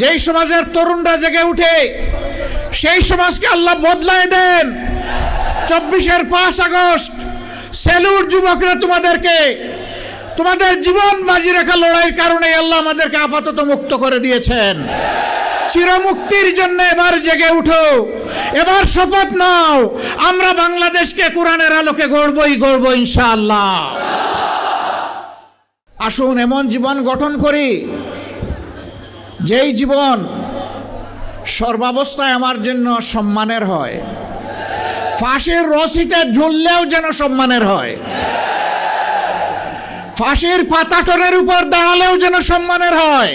যেই সমাজের তরুণরা জেগে উঠে, সেই সমাজকে আল্লাহ বদলায় দেন। চব্বিশের পাঁচ আগস্ট, সেলুর যুবকরা তোমাদেরকে, তোমাদের জীবন বাজি রাখা লড়াইয়ের কারণে আল্লাহ আমাদেরকে আপাতত মুক্ত করে দিয়েছেন। চিরমুক্তির জন্য এবার জেগে উঠো, এবার শপথ নাও। আমরা বাংলাদেশকে কোরআনের আলোকে গড়বই, গড়ব ইনশাআল্লাহ। আসুন এমন জীবন গঠন করি যেই জীবন সর্বাবস্থায় আমার জন্য সম্মানের হয়, ফাঁসির রশিতে ঝুললেও যেন সম্মানের হয়, ফাঁসির পাতাটনের উপর দাঁড়ালেও যেন সম্মানের হয়,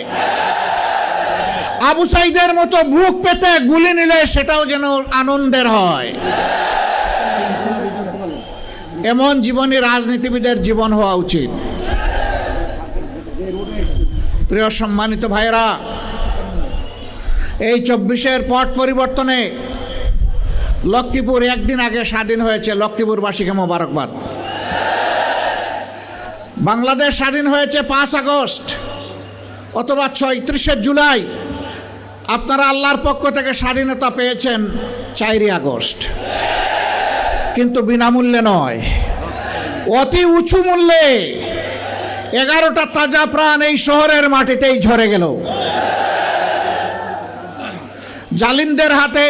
আবু সাইদের মতো বুক পেতে গুলি নিলে সেটাও যেন আনন্দের হয়। এমন জীবনী রাজনীতিবিদের জীবন হওয়া উচিত। প্রিয় সম্মানিত ভাইরা এই চব্বিশের পট পরিবর্তনে লক্ষ্মীপুর একদিন আগে স্বাধীন হয়েছে লক্ষ্মীপুরবাসীকে মোবারকবাদ। বাংলাদেশ স্বাধীন হয়েছে পাঁচ আগস্ট অথবা ছয়ত্রিশে জুলাই। আপনারা আল্লাহর পক্ষ থেকে স্বাধীনতা পেয়েছেন চারই আগস্ট। কিন্তু বিনামূল্যে নয়। অতি উঁচু মূল্যে এগারোটা তাজা প্রাণ এই শহরের মাটিতেই ঝরে গেল। জালিমদের হাতে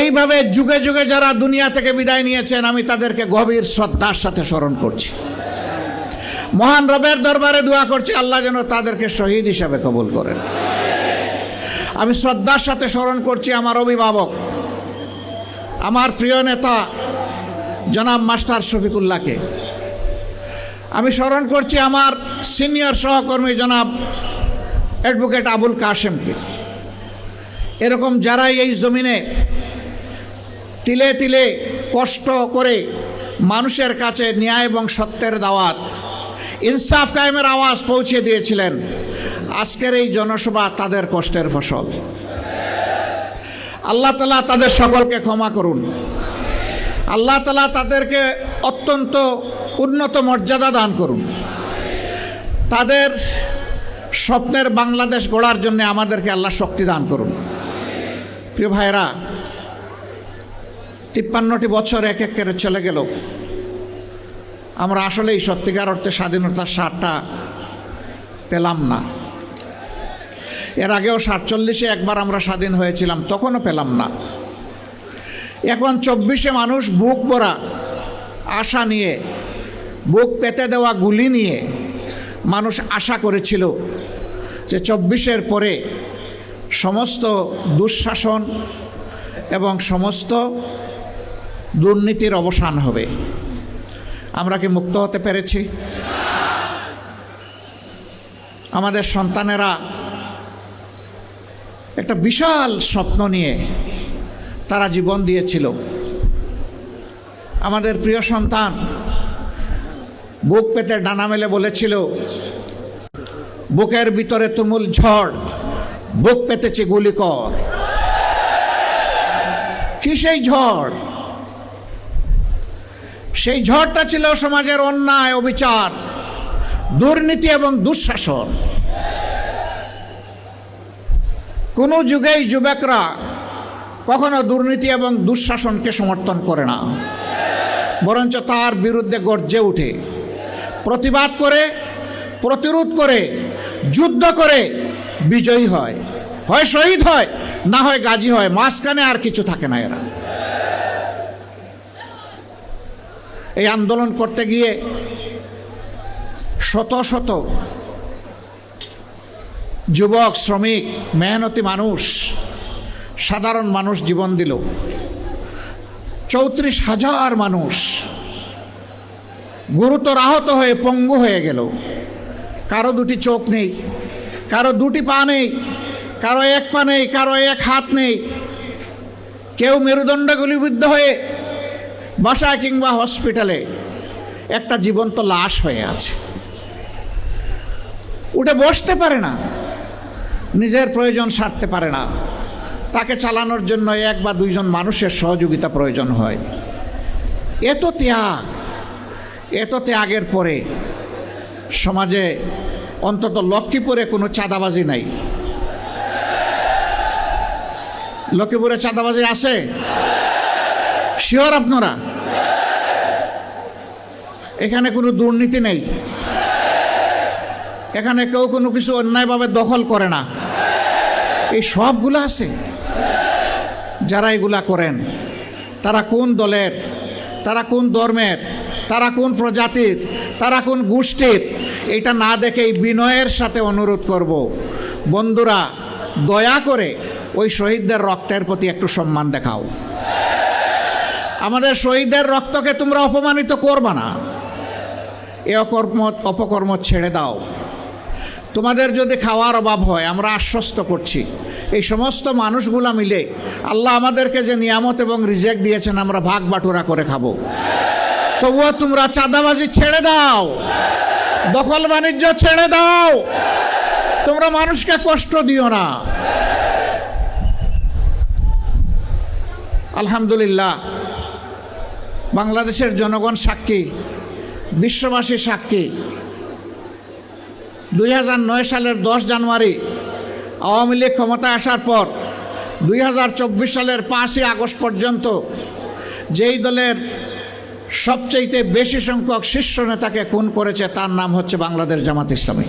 এইভাবে যুগে যুগে যারা দুনিয়া থেকে বিদায় নিয়েছেন, আমি তাদেরকে গভীর শ্রদ্ধার সাথে স্মরণ করছি। মহান রবের দরবারে দোয়া করছি, আল্লাহ যেন তাদেরকে শহীদ হিসাবে কবুল করেন। আমি শ্রদ্ধার সাথে স্মরণ করছি আমার অভিভাবক, আমার প্রিয় নেতা, জনাব মাস্টার শফিকুল্লাহকে। আমি স্মরণ করছি আমার সিনিয়র সহকর্মী জনাব অ্যাডভোকেট আবুল কাশেমকে। এরকম যারাই এই জমিনে তিলে তিলে কষ্ট করে মানুষের কাছে ন্যায় এবং সত্যের দাওয়াত, ইনসাফ কায়েমের আওয়াজ পৌঁছে দিয়েছিলেন, আজকের এই জনসভা তাদের কষ্টের ফসল। আল্লাহ তালা তাদের সকলকে ক্ষমা করুন। আল্লাহ তালা তাদেরকে অত্যন্ত উন্নত মর্যাদা দান করুন। তাদের স্বপ্নের বাংলাদেশ গড়ার জন্য আমাদেরকে আল্লাহ শক্তি দান করুন। প্রিয় ভাইরা তিপ্পান্নটি বছর এক এক করে চলে গেল। আমরা আসলে এই সত্যিকার অর্থে স্বাধীনতার স্বাদটা পেলাম না। এর আগেও সাতচল্লিশে একবার আমরা স্বাধীন হয়েছিলাম, তখনও পেলাম না। এখন চব্বিশে মানুষ বুক ভরা আশা নিয়ে, বুক পেতে দেওয়া গুলি নিয়ে মানুষ আশা করেছিল যে চব্বিশের পরে সমস্ত দুঃশাসন এবং সমস্ত দুর্নীতির অবসান হবে। আমরা কি মুক্ত হতে পেরেছি? আমাদের সন্তানেরা একটা বিশাল স্বপ্ন নিয়ে তারা জীবন দিয়েছিল। আমাদের প্রিয় সন্তান বুক পেতে ডানা মেলে বলেছিল, বুকের ভিতরে তুমুল ঝড়। বুক পেতেছে গুলি কর। কি সেই ঝড়? সেই ঝড়টা ছিল সমাজের অন্যায় অবিচার, দুর্নীতি এবং দুঃশাসন। কোনো যুগেই যুবকরা কখনো দুর্নীতি এবং দুঃশাসনকে সমর্থন করে না, বরঞ্চ তার বিরুদ্ধে গর্জে উঠে, প্রতিবাদ করে, প্রতিরোধ করে, যুদ্ধ করে বিজয়ী হয়। হয় শহীদ হয়, না হয় গাজী হয়। মাঝখানে আর কিছু থাকে না এরা। এই আন্দোলন করতে গিয়ে শত শত যুবক, শ্রমিক, মেহনতি মানুষ, সাধারণ মানুষ জীবন দিল। চৌত্রিশ হাজার মানুষ গুরুতর আহত হয়ে পঙ্গু হয়ে গেল। কারও দুটি চোখ নেই। কারও দুটি পা নেই, কারও এক পা নেই, কারও এক হাত নেই। কেউ মেরুদণ্ড গুলিবিদ্ধ হয়ে বাসায় কিংবা হসপিটালে একটা জীবন্ত লাশ হয়ে আছে। উঠে বসতে পারে না, নিজের প্রয়োজন সারতে পারে না। তাকে চালানোর জন্য এক বা দুইজন মানুষের সহযোগিতা প্রয়োজন হয়। এত ত্যাগ এত ত্যাগের পরে সমাজে অন্তত লক্ষ্মীপুরে কোনো চাঁদাবাজি নাই। লক্ষ্মীপুরে চাঁদাবাজি আছে? শিওর আপনারা? এখানে কোনো দুর্নীতি নেই। এখানে কেউ কোনো কিছু অন্যায়ভাবে দখল করে না। এই সবগুলো আছে। যারা এগুলা করেন, তারা কোন দলের? তারা কোন ধর্মের? তারা কোন প্রজাতির? তারা কোন গোষ্ঠীর? এটা না দেখেই বিনয়ের সাথে অনুরোধ করব। বন্ধুরা, দয়া করে ওই শহীদদের রক্তের প্রতি একটু সম্মান দেখাও। আমাদের শহীদদের রক্তকে তোমরা অপমানিত করবা না। এ অকর্ম, অপকর্ম ছেড়ে দাও। তোমাদের যদি খাওয়ার অভাব হয়, আমরা আশ্বস্ত করছি। এই সমস্ত মানুষগুলা মিলে আল্লাহ আমাদেরকে যে নিয়ামত এবং রিজেক্ট দিয়েছেন, আমরা ভাগ বাটুরা করে খাব। তবুও তোমরা চাঁদাবাজি ছেড়ে দাও। দখল বাণিজ্য ছেড়ে দাও। তোমরা মানুষকে কষ্ট দিও না। আলহামদুলিল্লাহ, বাংলাদেশের জনগণ সাক্ষী, বিশ্ববাসী সাক্ষী। দুই হাজার নয় সালের দশ জানুয়ারি আওয়ামী লীগ ক্ষমতায় আসার পর দুই হাজার চব্বিশ সালের পাঁচই আগস্ট পর্যন্ত যেই দলের সবচেয়ে বেশি সংখ্যক শীর্ষ নেতাকে খুন করেছে, তার নাম হচ্ছে বাংলাদেশ জামাত ইসলামী।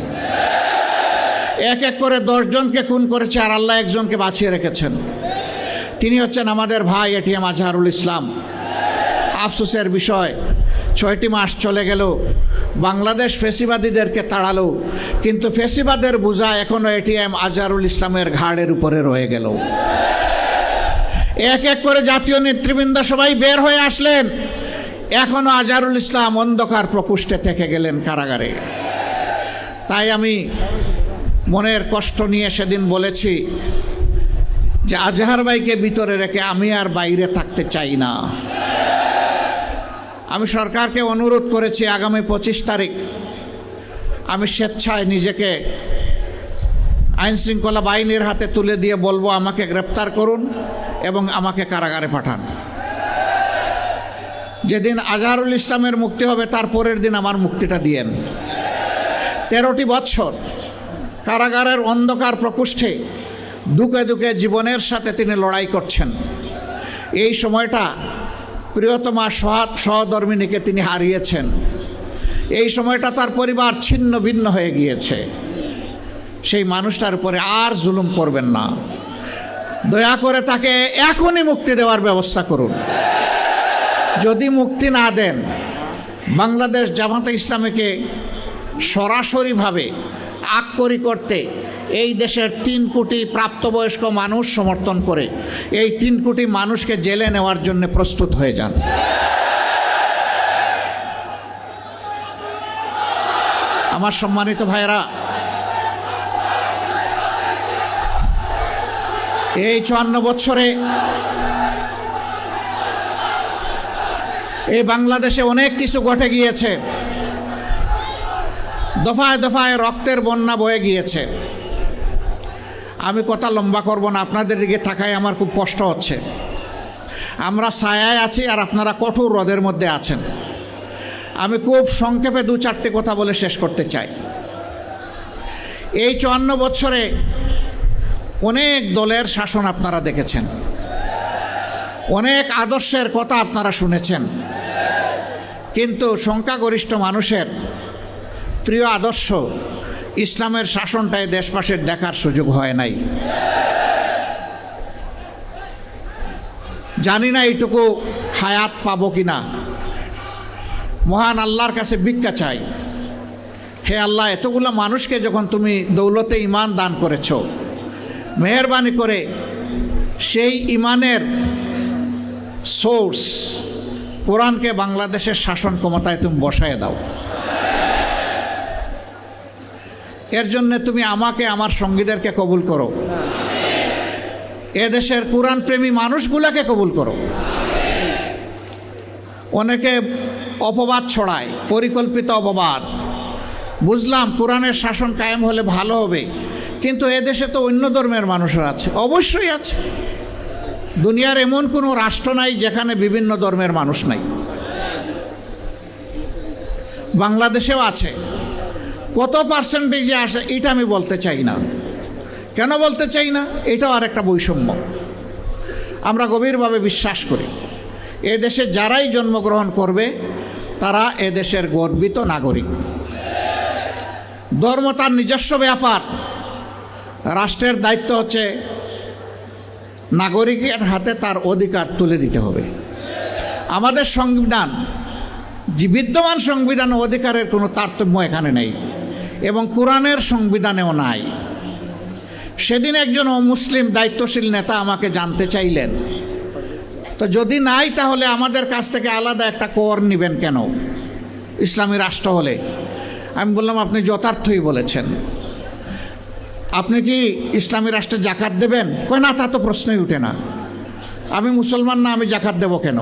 এক এক করে দশজনকে খুন করেছে আর আল্লাহ একজনকে বাঁচিয়ে রেখেছেন। তিনি হচ্ছেন আমাদের ভাই এটিএম আজহারুল ইসলাম। আফসোসের বিষয়, ছয়টি মাস চলে গেল, বাংলাদেশ ফেসিবাদীদেরকে তাড়ালো, কিন্তু ফেসিবাদের বোঝা এখনও এটিএম আজহারুল ইসলামের ঘাড়ের উপরে রয়ে গেল। এক এক করে জাতীয় নেতৃবৃন্দ সবাই বের হয়ে আসলেন। এখনও আজারুল ইসলাম অন্ধকার প্রকোষ্ঠে থেকে গেলেন কারাগারে। তাই আমি মনের কষ্ট নিয়ে সেদিন বলেছি যে আজহার ভাইকে ভিতরে রেখে আমি আর বাইরে থাকতে চাই না। আমি সরকারকে অনুরোধ করেছি আগামী পঁচিশ তারিখ আমি স্বেচ্ছায় নিজেকে আইন শৃঙ্খলা বাহিনীর হাতে তুলে দিয়ে বলব, আমাকে গ্রেপ্তার করুন এবং আমাকে কারাগারে পাঠান। যেদিন আজহারুল ইসলামের মুক্তি হবে, তার পরের দিন আমার মুক্তিটা দিয়েন তেরোটি বছর কারাগারের অন্ধকার প্রকোষ্ঠে দুকে দুকে জীবনের সাথে তিনি লড়াই করছেন। এই সময়টা প্রিয়তমা সহাত সহধর্মিনীকে তিনি হারিয়েছেন। এই সময়টা তার পরিবার ছিন্ন ভিন্ন হয়ে গিয়েছে। সেই মানুষটার উপরে আর জুলুম করবেন না। দয়া করে তাকে এখনই মুক্তি দেওয়ার ব্যবস্থা করুন। যদি মুক্তি না দেন, বাংলাদেশ জামাতে ইসলামীকে সরাসরিভাবে আক্ষরি করতে এই দেশের তিন কোটি প্রাপ্তবয়স্ক মানুষ সমর্থন করে, এই তিন কোটি মানুষকে জেলে নেওয়ার জন্য প্রস্তুত হয়ে যান। আমার সম্মানিত ভাইরা এই চুয়ান্ন বছরে এই বাংলাদেশে অনেক কিছু ঘটে গিয়েছে। দফায় দফায় রক্তের বন্যা বয়ে গিয়েছে। আমি কথা লম্বা করব না, আপনাদের দিকে থাকায় আমার খুব কষ্ট হচ্ছে। আমরা ছায়ায় আছি আর আপনারা কঠোর হ্রদের মধ্যে আছেন। আমি খুব সংক্ষেপে দু চারটে কথা বলে শেষ করতে চাই। এই চুয়ান্ন বছরে অনেক দলের শাসন আপনারা দেখেছেন। অনেক আদর্শের কথা আপনারা শুনেছেন। কিন্তু সংখ্যাগরিষ্ঠ মানুষের প্রিয় আদর্শ ইসলামের শাসনটাই দেশবাসীর দেখার সুযোগ হয় নাই। জানি না এইটুকু হায়াত পাবো কি না। মহান আল্লাহর কাছে ভিক্ষা চাই। হে আল্লাহ, এতগুলো মানুষকে যখন তুমি দৌলতে ইমান দান করেছ, মেহরবানি করে সেই ইমানের সোর্স কোরআনকে বাংলাদেশের শাসন ক্ষমতায় তুমি বসায় দাও। এর জন্য তুমি আমাকে, আমার সঙ্গীদেরকে কবুল করো। এদেশের কোরআন প্রেমী মানুষগুলাকে কবুল করো। অনেকে অপবাদ ছড়ায়, পরিকল্পিত অপবাদ। বুঝলাম, কোরআনের শাসন কায়েম হলে ভালো হবে, কিন্তু এদেশে তো অন্য ধর্মের মানুষরা আছে। অবশ্যই আছে। দুনিয়ার এমন কোনো রাষ্ট্র নাই যেখানে বিভিন্ন ধর্মের মানুষ নাই। বাংলাদেশেও আছে। কত পার্সেন্টেজে আসে, এটা আমি বলতে চাই না। কেন বলতে চাই না? এটাও আর একটা বৈষম্য। আমরা গভীরভাবে বিশ্বাস করি, এ দেশে যারাই জন্মগ্রহণ করবে, তারা এ দেশের গর্বিত নাগরিক। ধর্ম তার নিজস্ব ব্যাপার। রাষ্ট্রের দায়িত্ব হচ্ছে নাগরিকের হাতে তার অধিকার তুলে দিতে হবে। আমাদের সংবিধান, যে বিদ্যমান সংবিধান অধিকারের কোনো তারতম্য এখানে নেই এবং কোরআনের সংবিধানেও নাই। সেদিন একজন মুসলিম দায়িত্বশীল নেতা আমাকে জানতে চাইলেন, তো যদি নাই তাহলে আমাদের কাছ থেকে আলাদা একটা কর নেবেন কেন ইসলামী রাষ্ট্র হলে? আমি বললাম, আপনি যথার্থই বলেছেন। আপনি কি ইসলামী রাষ্ট্রে জাকাত দেবেন? কয়, না, তা তো প্রশ্নই উঠে না। আমি মুসলমান না, আমি জাকাত দেবো কেন?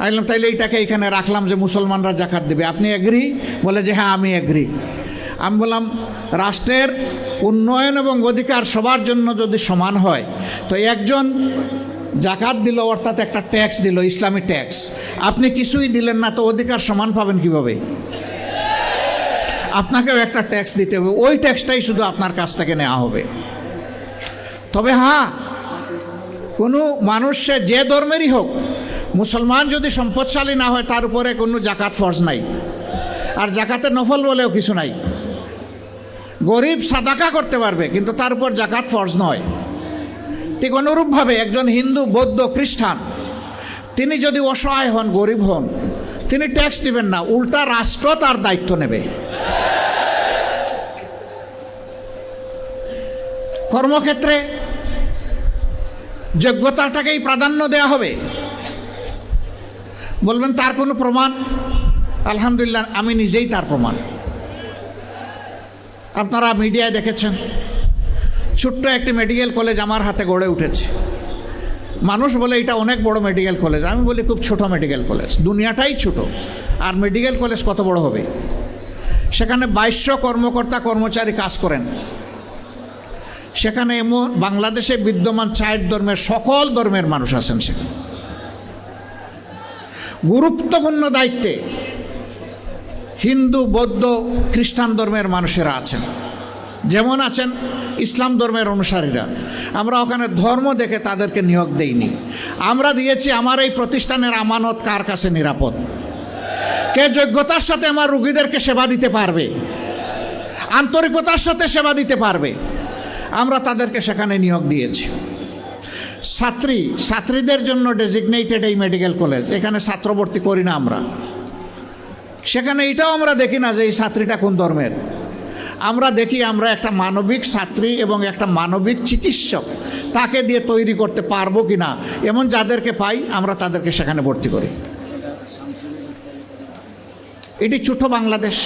আমি বললাম, তাইলে এইটাকে এখানে রাখলাম যে মুসলমানরা জাকাত দেবে। আপনি এগ্রি বলে যে হ্যাঁ আমি এগ্রি আমি বললাম, রাষ্ট্রের উন্নয়ন এবং অধিকার সবার জন্য যদি সমান হয়, তো একজন জাকাত দিল, অর্থাৎ একটা ট্যাক্স দিল, ইসলামী ট্যাক্স আপনি কিছুই দিলেন না, তো অধিকার সমান পাবেন কীভাবে? আপনাকেও একটা ট্যাক্স দিতে হবে। ওই ট্যাক্সটাই শুধু আপনার কাছ থেকে নেওয়া হবে। তবে হ্যাঁ কোনো মানুষ সে যে ধর্মেরই হোক, মুসলমান যদি সম্পদশালী না হয়, তার উপরে কোনো জাকাত ফরজ নাই। আর জাকাতের নফল বলেও কিছু নাই। গরিব সাদাকা করতে পারবে, কিন্তু তার উপর জাকাত ফরজ নয়। ঠিক অনুরূপভাবে একজন হিন্দু, বৌদ্ধ, খ্রিস্টান, তিনি যদি অসহায় হন, গরিব হন, তিনি ট্যাক্স দিবেন না, উল্টা রাষ্ট্র তার দায়িত্ব নেবে। কর্মক্ষেত্রে যোগ্যতাটাকেই প্রাধান্য দেওয়া হবে। বলবেন, তার কোনো প্রমাণ? আলহামদুলিল্লাহ, আমি নিজেই তার প্রমাণ। আপনারা মিডিয়ায় দেখেছেন, ছোট্ট একটি মেডিকেল কলেজ আমার হাতে গড়ে উঠেছে। মানুষ বলে এটা অনেক বড় মেডিকেল কলেজ। আমি বলি, খুব ছোট মেডিকেল কলেজ। দুনিয়াটাই ছোট, আর মেডিকেল কলেজ কত বড় হবে? সেখানে বাইশশো কর্মকর্তা কর্মচারী কাজ করেন। সেখানে এমন বাংলাদেশে বিদ্যমান চার ধর্মের সকল ধর্মের মানুষ আছেন সেখানে। গুরুত্বপূর্ণ দায়িত্বে হিন্দু, বৌদ্ধ, খ্রিস্টান ধর্মের মানুষেরা আছেন। যেমন আছেন ইসলাম ধর্মের অনুসারীরা। আমরা ওখানে ধর্ম দেখে তাদেরকে নিয়োগ দেইনি। আমরা দিয়েছি আমার এই প্রতিষ্ঠানের আমানত কার কাছে নিরাপদ? কে যোগ্যতার সাথে আমার রুগীদেরকে সেবা দিতে পারবে? আন্তরিকতার সাথে সেবা দিতে পারবে? আমরা তাদেরকে সেখানে নিয়োগ দিয়েছি। ছাত্রী, ছাত্রীদের জন্য ডেজিগনেটেড এই মেডিকেল কলেজ এখানে ছাত্র ভর্তি করি না আমরা। সেখানে এটাও আমরা দেখি না যে এই ছাত্রীটা কোন ধর্মের। আমরা দেখি আমরা একটা মানবিক ছাত্রী এবং একটা মানবিক চিকিৎসক, তাকে দিয়ে তৈরি করতে পারব কি না এমন যাদেরকে পাই, আমরা তাদেরকে সেখানে ভর্তি করি। এটি ছোট বাংলাদেশ।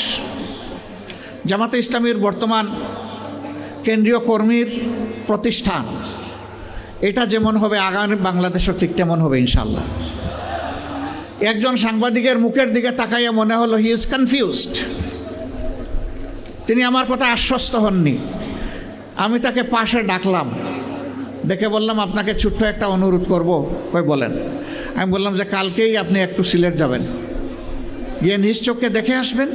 জামাতে ইসলামীর বর্তমান কেন্দ্রীয় কর্মীর প্রতিষ্ঠান। এটা যেমন হবে আগামী বাংলাদেশও ঠিক তেমন হবে ইনশাল্লাহ একজন সাংবাদিকের মুখের দিকে তাকাইয়া মনে হলো হি ইজ কনফিউজড তিনি আমার কথা আশ্বস্ত হননি। আমি তাকে পাশে ডাকলাম। দেখে বললাম, আপনাকে ছোট্ট একটা অনুরোধ করব। কই বলেন। আমি বললাম যে, কালকেই আপনি একটু সিলেট যাবেন। গিয়ে নিজ চোখে দেখে আসবেন।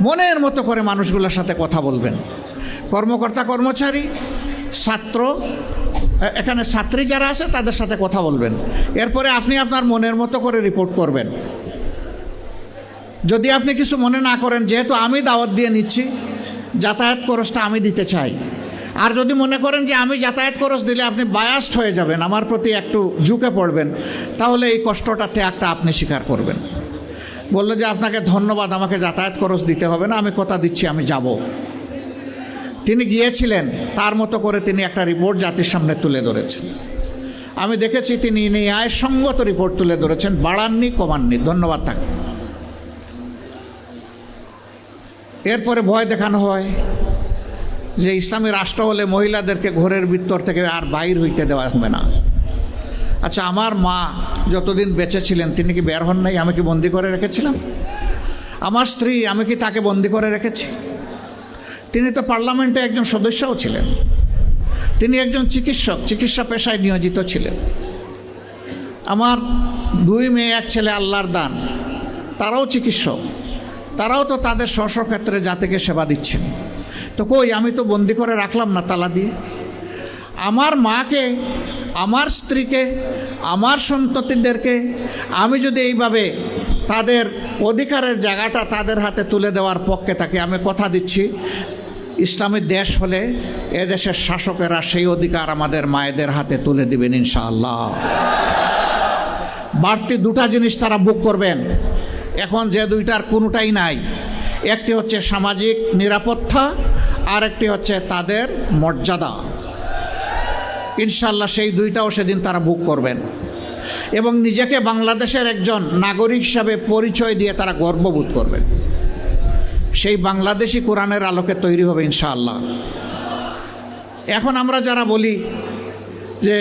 মনের মতো করে মানুষগুলোর সাথে কথা বলবেন। কর্মকর্তা কর্মচারী, ছাত্র এখানে ছাত্রী যারা আছে তাদের সাথে কথা বলবেন। এরপরে আপনি আপনার মনের মতো করে রিপোর্ট করবেন। যদি আপনি কিছু মনে না করেন, যেহেতু আমি দাওয়াত দিয়ে নিচ্ছি, যাতায়াত খরচটা আমি দিতে চাই। আর যদি মনে করেন যে আমি যাতায়াত খরচ দিলে আপনি বায়াস্ট হয়ে যাবেন, আমার প্রতি একটু ঝুঁকে পড়বেন, তাহলে এই কষ্টটা ত্যাগটা আপনি স্বীকার করবেন। বলল যে, আপনাকে ধন্যবাদ, আমাকে যাতায়াত খরচ দিতে হবে না, আমি কথা দিচ্ছি, আমি যাব। তিনি গিয়েছিলেন, তার মতো করে তিনি একটা রিপোর্ট জাতির সামনে তুলে ধরেছেন। আমি দেখেছি তিনি ন্যায়সঙ্গত রিপোর্ট তুলে ধরেছেন, বাড়াননি, কমাননি। ধন্যবাদ তাকে। এরপরে ভয় দেখানো হয় যে ইসলামী রাষ্ট্র হলে মহিলাদেরকে ঘরের ভিতর থেকে আর বাইর হইতে দেওয়া হবে না। আচ্ছা আমার মা যতদিন বেঁচে ছিলেন, তিনি কি বের হন নাই? আমি কি বন্দি করে রেখেছিলাম? আমার স্ত্রী, আমি কি তাকে বন্দি করে রেখেছি? তিনি তো পার্লামেন্টে একজন সদস্যও ছিলেন। তিনি একজন চিকিৎসক, চিকিৎসা পেশায় নিয়োজিত ছিলেন। আমার দুই মেয়ে, এক ছেলে আল্লাহর দান। তারাও চিকিৎসক। তারাও তো তাদের স্ব ক্ষেত্রে জাতিকে সেবা দিচ্ছেন। তো কই, আমি তো বন্দি করে রাখলাম না তালা দিয়ে। আমার মাকে, আমার স্ত্রীকে, আমার সন্ততিদেরকে আমি যদি এইভাবে তাদের অধিকারের জায়গাটা তাদের হাতে তুলে দেওয়ার পক্ষে থাকি আমি কথা দিচ্ছি ইসলামী দেশ হলে এদেশের শাসকেরা সেই অধিকার আমাদের মায়েদের হাতে তুলে দিবেন ইনশাআল্লাহ। বাড়তি দুটা জিনিস তারা বুক করবেন। এখন যে দুইটার কোনোটাই নাই। একটি হচ্ছে সামাজিক নিরাপত্তা আর একটি হচ্ছে তাদের মর্যাদা। ইনশাল্লাহ সেই দুইটাও সেদিন তারা বুক করবেন। এবং নিজেকে বাংলাদেশের একজন নাগরিক হিসাবে পরিচয় দিয়ে তারা গর্ববোধ করবেন। সেই বাংলাদেশি কোরআনের আলোকে তৈরি হবে ইনশাআল্লাহ। এখন আমরা যারা বলি যে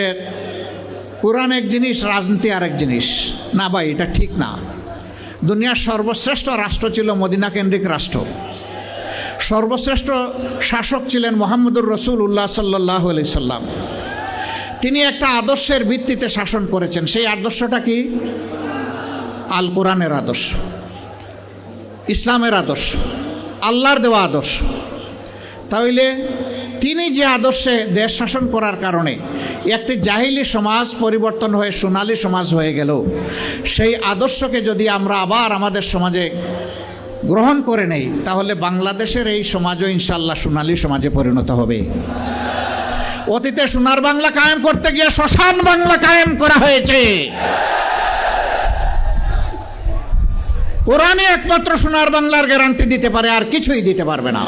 কোরআন এক জিনিস, রাজনীতি আর এক জিনিস। না ভাই, এটা ঠিক না। দুনিয়ার সর্বশ্রেষ্ঠ রাষ্ট্র ছিল মদিনা কেন্দ্রিক রাষ্ট্র। সর্বশ্রেষ্ঠ শাসক ছিলেন মোহাম্মদুর রসুল উল্লাহ সাল্লাহ সাল্লাম। তিনি একটা আদর্শের ভিত্তিতে শাসন করেছেন। সেই আদর্শটা কি? আল কোরআনের আদর্শ। ইসলামের আদর্শ। আল্লাহর দেওয়া আদর্শ। তাহলে তিনি যে আদর্শে দেশ শাসন করার কারণে একটি জাহিলি সমাজ পরিবর্তন হয়ে, সোনালি সমাজ হয়ে গেল, সেই আদর্শকে যদি আমরা আবার আমাদের সমাজে গ্রহণ করে নেই, তাহলে বাংলাদেশের এই সমাজও ইনশাল্লাহ সোনালি সমাজে পরিণত হবে। অতীতে সোনার বাংলা কায়েম করতে গিয়ে শ্মশান বাংলা কায়েম করা হয়েছে। কোরআনে একমাত্র সোনার বাংলার গ্যারান্টি দিতে পারে, আর কিছুই দিতে পারবে না।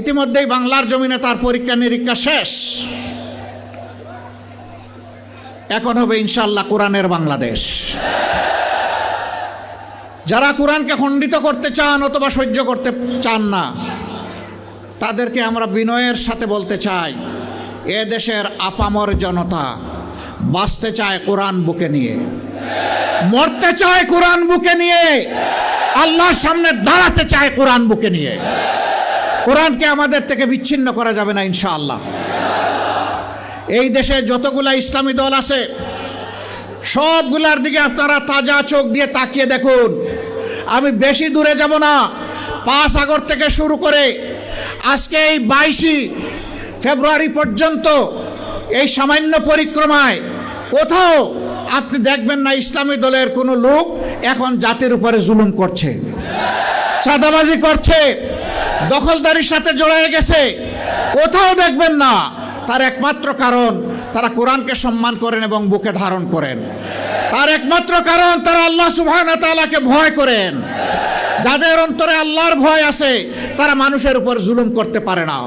ইতিমধ্যেই বাংলার জমিনে তার পরীক্ষা নিরীক্ষা শেষ। এখন হবে ইনশাল্লাহ কোরআনের বাংলাদেশ। যারা কোরআনকে খণ্ডিত করতে চান অথবা সহ্য করতে চান না, তাদেরকে আমরা বিনয়ের সাথে বলতে চাই, এ দেশের আপামর জনতা বাঁচতে চায় কোরআন বুকে নিয়ে। মরতে চায় কোরআন বুকে নিয়ে। আল্লাহর সামনে দাঁড়াতে চায় কোরআন বুকে নিয়ে। কোরআনকে আমাদের থেকে বিচ্ছিন্ন করা যাবে না, ইনশাআল্লাহ। এই দেশে যতগুলা ইসলামী দল আছে, সবগুলার দিকে আপনারা তাজা চোখ দিয়ে তাকিয়ে দেখুন। আমি বেশি দূরে যাব না, পাঁচ আগর থেকে শুরু করে আজকে এই বাইশই ফেব্রুয়ারি পর্যন্ত এই সামান্য পরিক্রমায় কোথাও আপনি দেখবেন না, ইসলামী দলের কোনো লোক এখন জাতির উপরে জুলুম করছে। চাঁদাবাজি করছে। দখলদারির সাথে জড়ায় গেছে। কোথাও দেখবেন না, তার একমাত্র কারণ তারা কোরআনকে সম্মান করেন এবং বুকে ধারণ করেন। তার একমাত্র কারণ তারা আল্লাহ সুবহান তাআলাকে ভয় করেন। যাদের অন্তরে আল্লাহর ভয় আছে, তারা মানুষের উপর জুলুম করতে পারে না।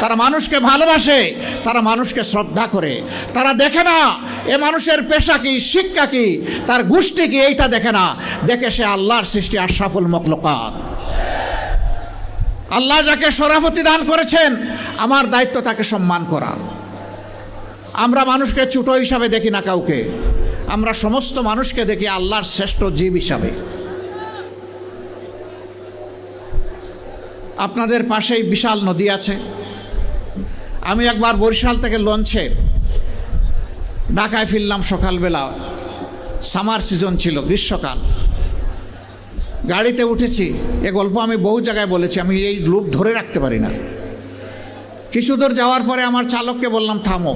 তারা মানুষকে ভালোবাসে, তারা মানুষকে শ্রদ্ধা করে। তারা দেখে না, এ মানুষের পেশা কি, শিক্ষা কি, তার গোষ্ঠী কি, এইটা দেখে না। দেখে সে আল্লাহর সৃষ্টি আশরাফুল মখলকাত। আল্লাহ যাকে সরাফতি দান করেছেন, আমার দায়িত্ব তাকে সম্মান করা। আমরা মানুষকে ছোট হিসাবে দেখি না কাউকে। আমরা সমস্ত মানুষকে দেখি আল্লাহর শ্রেষ্ঠ জীব হিসাবে। আপনাদের পাশেই বিশাল নদী আছে। আমি একবার বরিশাল থেকে লঞ্চে ঢাকায় ফিরলাম সকালবেলা। সামার সিজন ছিল, গ্রীষ্মকাল। গাড়িতে উঠেছি। এ গল্প আমি বহু জায়গায় বলেছি, আমি এই লুপ ধরে রাখতে পারি না। কিছু দূর যাওয়ার পরে আমার চালককে বললাম, থামো।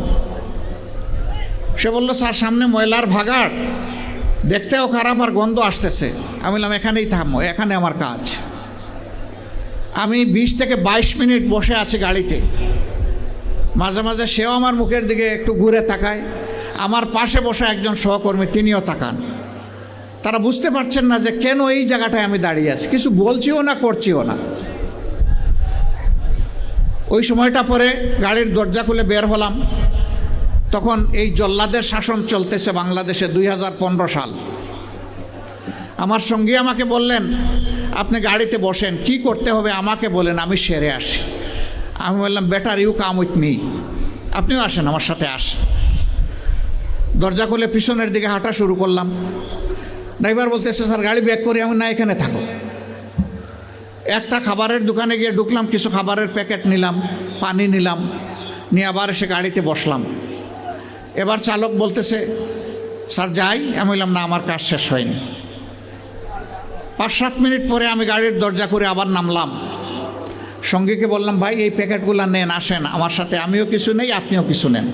সে বলল, স্যার, সামনে ময়লার ভাগাড়। দেখতেও খারাপ আর গন্ধ আসতেছে। আমি বললাম, এখানেই থামো, এখানে আমার কাজ। আমি বিশ থেকে বাইশ মিনিট বসে আছি গাড়িতে। মাঝে মাঝে সেও আমার মুখের দিকে একটু ঘুরে তাকায়। আমার পাশে বসে একজন সহকর্মী, তিনিও তাকান। তারা বুঝতে পারছেন না যে কেন এই জায়গাটায় আমি দাঁড়িয়ে আছি। কিছু বলছিও না, করছিও না। ওই সময়টা পরে গাড়ির দরজা খুলে বের হলাম। তখন এই জল্লাদের শাসন চলতেছে বাংলাদেশে দুই হাজার পনেরো সাল। আমার সঙ্গী আমাকে বললেন আপনি গাড়িতে বসেন, কি করতে হবে আমাকে বলেন, আমি সেরে আসি। আমি বললাম better you come with me আপনিও আসেন আমার সাথে আসেন দরজা খুলে পিছনের দিকে হাঁটা শুরু করলাম। ড্রাইভার বলতেছে, স্যার, গাড়ি ব্যাক করি, আমি না, এখানে থাকো। একটা খাবারের দোকানে গিয়ে ঢুকলাম, কিছু খাবারের প্যাকেট নিলাম, পানি নিলাম, নিয়ে আবার এসে গাড়িতে বসলাম। এবার চালক বলতেছে, স্যার, যাই। আমি বললাম, না, আমার কাজ শেষ হয়নি। পাঁচ, সাত মিনিট পরে আমি গাড়ির দরজা করে আবার নামলাম। সঙ্গীকে বললাম, ভাই, এই প্যাকেটগুলো নেন, আসেন, আমার সাথে। আমিও কিছু নেই, আপনিও কিছু নেন।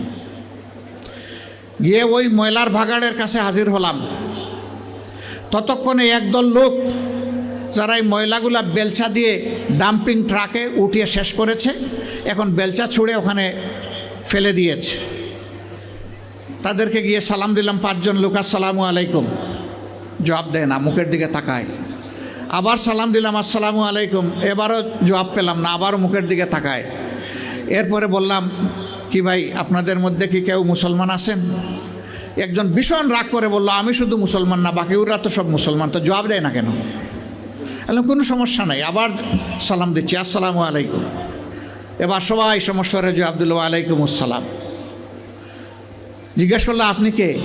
গিয়ে ওই ময়লার ভাগাড়ের কাছে হাজির হলাম। ততক্ষণে একদল লোক, যারা এই ময়লাগুলা বেলচা দিয়ে ডাম্পিং ট্রাকে উঠিয়ে শেষ করেছে, এখন বেলচা ছুঁড়ে ওখানে ফেলে দিয়েছে। তাদেরকে গিয়ে সালাম দিলাম, পাঁচজন লোক, আসসালামু আলাইকুম। জবাব দেয় না, মুখের দিকে তাকায়। আবার সালাম দিলাম, আসসালামু আলাইকুম। এবারও জবাব পেলাম না, আবারও মুখের দিকে তাকায়। এরপরে বললাম, কি ভাই, আপনাদের মধ্যে কি কেউ মুসলমান আছেন? একজন ভীষণ রাগ করে বলল, আমি শুধু মুসলমান না বাকি ওরা তো সব মুসলমান। তো জবাব দেয় না কেন? বললাম, কোনো সমস্যা নাই। আবার সালাম দিচ্ছি, আসসালামু আলাইকুম। এবার সবাই সমস্যারে জবাব দিল আলাইকুম আসসালাম। জিজ্ঞেস করল, আপনি কে?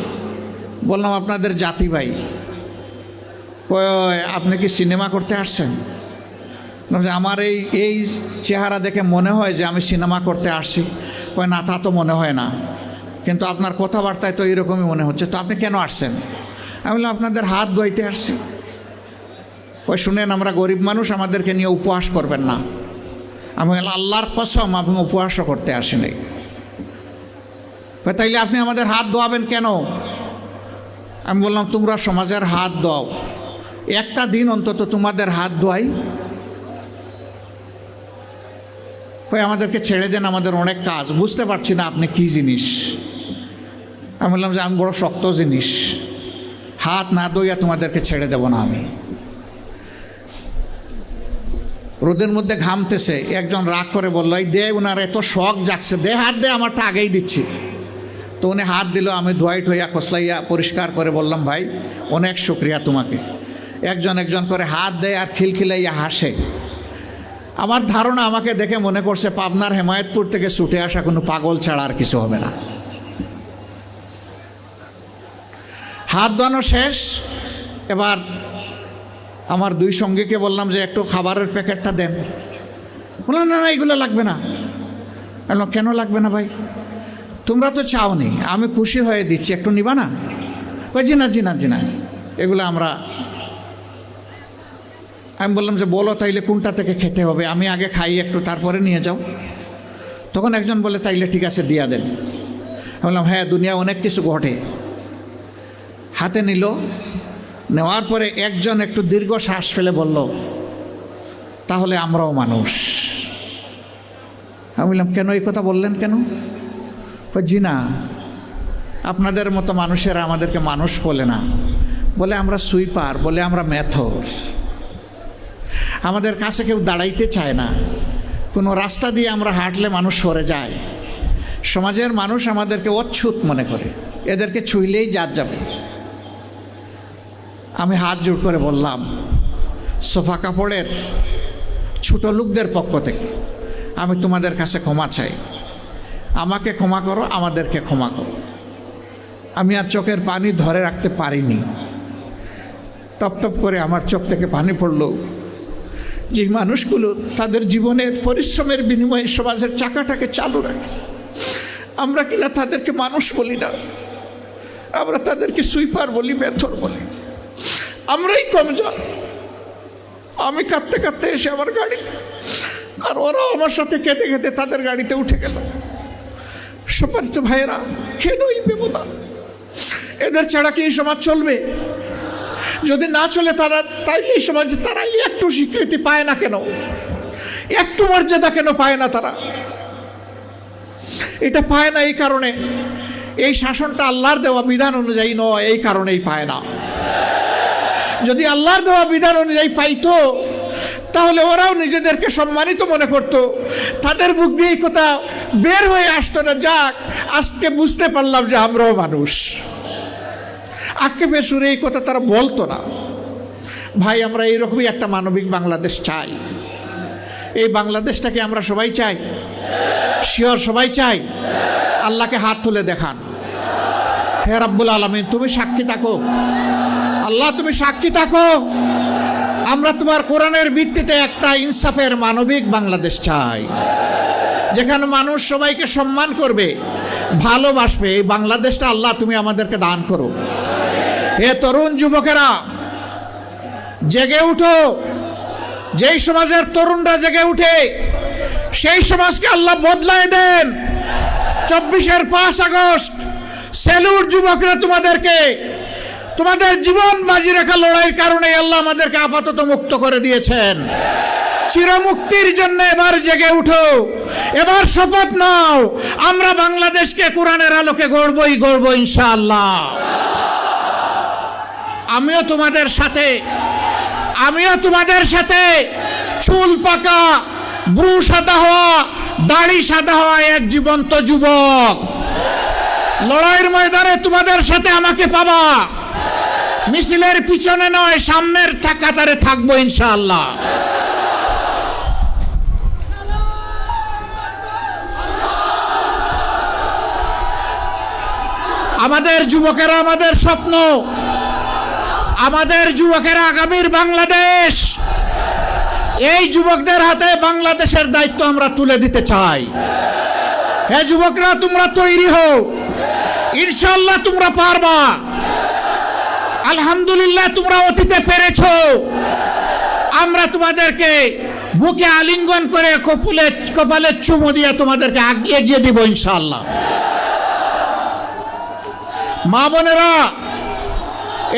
বললাম, আপনাদের জাতি ভাই। আপনি কি সিনেমা করতে আসছেন? আমার এই এই চেহারা দেখে মনে হয় যে আমি সিনেমা করতে আসছি। কয়, না, তা তো মনে হয় না। কিন্তু আপনার কথাবার্তায় তো এরকমই মনে হচ্ছে। তো আপনি কেন আসছেন? আমি বললাম, আপনাদের হাত ধোয়াইতে আসছি। ওই শুনেন, আমরা গরিব মানুষ, আমাদেরকে নিয়ে উপহাস করবেন না। আমি বললাম, আল্লাহর কসম আপনি উপহাসও করতে আসিনি। তাইলে আপনি আমাদের হাত ধোয়াবেন কেন? আমি বললাম, তোমরা সমাজের হাত দাও একটা দিন অন্তত তোমাদের হাত ধোয়াই। কই, আমাদেরকে ছেড়ে দেন, আমাদের অনেক কাজ। বুঝতে পারছি না আপনি কি জিনিস। আমি বললাম যে, আমি বড় শক্ত জিনিস। হাত না দইয়া তোমাদেরকে ছেড়ে দেব না আমি। রোদের মধ্যে ঘামতেছে। একজন রাগ করে বলল, এই দে উনার এত শখ জাগছে। দে হাত দে, আমারটা আগেই দিচ্ছি। তো উনি হাত দিল, আমি ধোয়াই ঠোয়া খসলাইয়া পরিষ্কার করে বললাম, ভাই, অনেক শুক্রিয়া তোমাকে। একজন একজন করে হাত দেয় আর খিলখিলাইয়া হাসে। আমার ধারণা আমাকে দেখে মনে করছে পাবনার হেমায়তপুর থেকে ছুটে আসা কোনো পাগল ছাড়া আর কিছু হবে না। হাত ধোয়ানো শেষ। এবার আমার দুই সঙ্গীকে বললাম যে, একটু খাবারের প্যাকেটটা দেন। বললাম, না না, এগুলো লাগবে না। কেন লাগবে না ভাই? তোমরা তো চাওনি, আমি খুশি হয়ে দিচ্ছি, একটু নিবা না? ওই জি না জি না জি না। এগুলো আমরা আমি বললাম যে, বলো তাইলে কোনটা থেকে খেতে হবে? আমি আগে খাই একটু, তারপরে নিয়ে যাও। তখন একজন বলে, তাইলে ঠিক আছে, দিয়া দেন। আমি বললাম হ্যাঁ দুনিয়া অনেক কিছু ঘটে। হাতে নিল, নেওয়ার পরে একজন একটু দীর্ঘ শ্বাস ফেলে বলল, তাহলে আমরাও মানুষ। আমি বললাম, কেন এই কথা বললেন কেন? জি না, আপনাদের মতো মানুষেরা আমাদেরকে মানুষ বলে না। বলে আমরা সুইপার, বলে আমরা মেথর আমাদের কাছে কেউ দাঁড়াইতে চায় না। কোনো রাস্তা দিয়ে আমরা হাঁটলে মানুষ সরে যায়। সমাজের মানুষ আমাদেরকে অচ্ছুত মনে করে। এদেরকে ছুঁইলেই জাত যাবে। আমি হাত জোড় করে বললাম, সোফা কাপড়ের ছোট লোকদের পক্ষ থেকে আমি তোমাদের কাছে ক্ষমা চাই। আমাকে ক্ষমা করো, আমাদেরকে ক্ষমা করো। আমি আর চোখের পানি ধরে রাখতে পারিনি। টপ টপ করে আমার চোখ থেকে পানি পড়ল। যে মানুষগুলো তাদের জীবনের পরিশ্রমের বিনিময়ে সমাজের চাকাটাকে চালু রাখে। আমরা কিনা তাদেরকে মানুষ বলি না। আমরা তাদেরকে সুইপার বলি, মেথর বলি। আমরাই কমজোর আমি কাঁদতে কাঁদতে এসে আমার গাড়িতে, আর ওরাও আমার সাথে কেঁদে কেঁদে তাদের গাড়িতে উঠে গেল। সম্মানিত ভাইয়েরা কেন এই বেমনা এদের ছাড়া কি এই সমাজ চলবে? যদি না চলে তারা, তাই এই সমাজে তারা একটু স্বীকৃতি পায় না কেন? একটু মর্যাদা কেন পায় না তারা? এটা পায় না এই কারণে। এই শাসনটা আল্লাহর দেওয়া বিধান অনুযায়ী নয়, এই কারণেই পায় না। যদি আল্লাহর দেওয়া বিধান অনুযায়ী পাইতো, তাহলে ওরাও নিজেদেরকে সম্মানিত মনে করত। তাদের মুখ দিয়ে কথা বের হয়ে আসতো না, যাক, আজকে বুঝতে পারলাম যে আমরাও মানুষ। আক্ষেপের সুরে এই কথা তারা বলতো না। ভাই, আমরা এইরকমই একটা মানবিক বাংলাদেশ চাই। এই বাংলাদেশটাকে আমরা সবাই চাই। শিওর সবাই চাই। আল্লাহকে হাত তুলে দেখান। হে রাব্বুল আলমিন, তুমি সাক্ষী থাকো। আল্লাহ, তুমি সাক্ষী থাকো। আমরা তোমার কোরআনের ভিত্তিতে একটা ইনসাফের মানবিক বাংলাদেশ চাই। যেখানে মানুষ সবাইকে সম্মান করবে, ভালোবাসবে। এই বাংলাদেশটা আল্লাহ, তুমি আমাদেরকে দান করো। হে তরুণ যুবকেরা, জেগে উঠো। যেই সমাজের তরুণরা জেগে উঠে, সেই সমাজকে আল্লাহ বদলায় দেন। চব্বিশের পাঁচ আগস্ট, সেলুট যুবকরা তোমাদেরকে, তোমাদের জীবন বাজি রাখা লড়াইয়ের কারণে আল্লাহ আমাদেরকে আপাতত মুক্ত করে দিয়েছেন। চিরমুক্তির জন্য এবার জেগে উঠো। এবার শপথ নাও। আমরা বাংলাদেশকে কোরআনের আলোকে গড়বই, গড়ব ইনশাআল্লাহ। আমিও তোমাদের সাথে, আমিও তোমাদের সাথে। চুল পাকা, ব্রু সাদা হওয়া, দাড়ি সাদা হওয়া এক জীবন্ত যুবক। লড়াইয়ের ময়দানে তোমাদের সাথে আমাকে পাবা। মিছিলের পিছনে নয়, সামনের কাতারে থাকব ইনশাআল্লাহ। আমাদের যুবকেরা আমাদের স্বপ্ন আমাদের যুবকেরা আগামীর বাংলাদেশ। এই যুবকদের হাতে বাংলাদেশের দায়িত্ব আমরা তুলে দিতে চাই। হ্যাঁ যুবকরা, তোমরা তৈরি হও। ইনশাল্লাহ তোমরা পারবা। আলহামদুলিল্লাহ তোমরা অতীতে পেরেছ। আমরা তোমাদেরকে বুকে আলিঙ্গন করে কপুলে, কপালে চুমো দিয়ে তোমাদেরকে আগ- এগিয়ে দিব ইনশাল্লাহ মা বোনেরা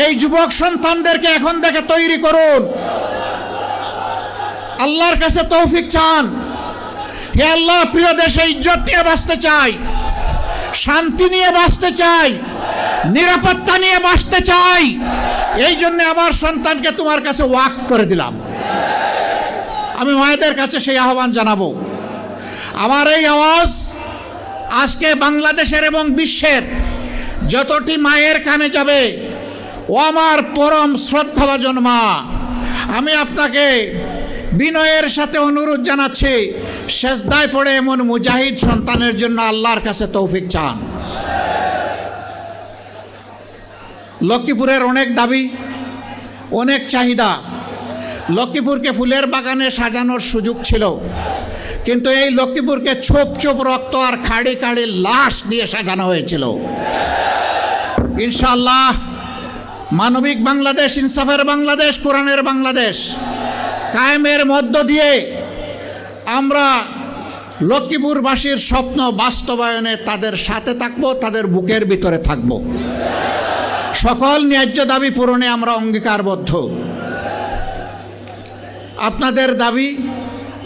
এই যুবক সন্তানদেরকে এখন থেকে তৈরি করুন। আল্লাহর কাছে তৌফিক চান। হে আল্লাহ, প্রিয় দেশে ইজ্জত নিয়ে বাঁচতে চাই, শান্তি নিয়ে বাঁচতে চাই, নিরাপত্তা নিয়ে বাঁচতে চাই। এই জন্য আমার সন্তানকে তোমার কাছে ওয়াক করে দিলাম। আমি মায়েদের কাছে সেই আহ্বান জানাব। আমার এই আওয়াজ আজকে বাংলাদেশের এবং বিশ্বের যতটি মায়ের কানে যাবে ও আমার পরম শ্রদ্ধাভাজন মা, আমি আপনাকে বিনয়ের সাথে অনুরোধ জানাচ্ছি শেষদায় পড়ে এমন মুজাহিদ সন্তানের জন্য আল্লাহর কাছে তৌফিক চান। লক্ষ্মীপুরের অনেক দাবি, অনেক চাহিদা, লক্ষ্মীপুরকে ফুলের বাগানে সাজানোর সুযোগ ছিল, কিন্তু এই লক্ষ্মীপুরকে ছোপ ছোপ রক্ত আর খাড়ি খাড়ি লাশ দিয়ে সাজানো হয়েছিল। ইনশাআল্লাহ মানবিক বাংলাদেশ, ইনসাফের বাংলাদেশ, কোরআনের বাংলাদেশ কায়েমের মধ্য দিয়ে আমরা লক্ষ্মীপুরবাসীর স্বপ্ন বাস্তবায়নে তাদের সাথে থাকব, তাদের বুকের ভিতরে থাকব। সকল ন্যায্য দাবি পূরণে আমরা অঙ্গীকারবদ্ধ। আপনাদের দাবি,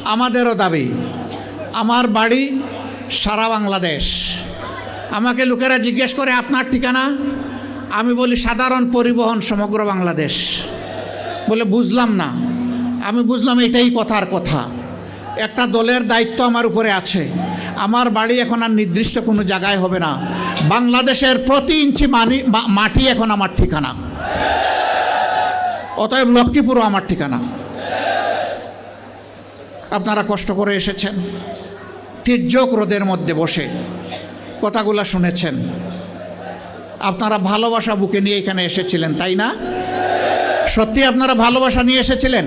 আমাদেরও দাবি, আমার বাড়ি সারা বাংলাদেশ। আমাকে লোকেরা জিজ্ঞেস করে, আপনার ঠিকানা? আমি বলি সাধারণ পরিবহন সমগ্র বাংলাদেশ। বলে বুঝলাম না। আমি বুঝলাম এটাই কথার কথা। একটা দলের দায়িত্ব আমার উপরে আছে। আমার বাড়ি এখন আর নির্দিষ্ট কোনো জায়গায় হবে না। বাংলাদেশের প্রতি ইঞ্চি মানি মাটি এখন আমার ঠিকানা। অতএব লক্ষ্মীপুরও আমার ঠিকানা। আপনারা কষ্ট করে এসেছেন। তির্যক রোদের মধ্যে বসে কথাগুলো শুনেছেন। আপনারা ভালোবাসা বুকে নিয়ে এখানে এসেছিলেন, তাই না? সত্যি আপনারা ভালোবাসা নিয়ে এসেছিলেন?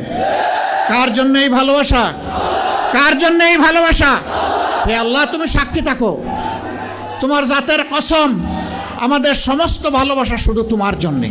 কার জন্য এই ভালোবাসা? কার জন্য এই ভালোবাসা? হে আল্লাহ, তুমি সাক্ষী থাকো। তোমার জাতের কসম, আমাদের সমস্ত ভালোবাসা শুধু তোমার জন্যে।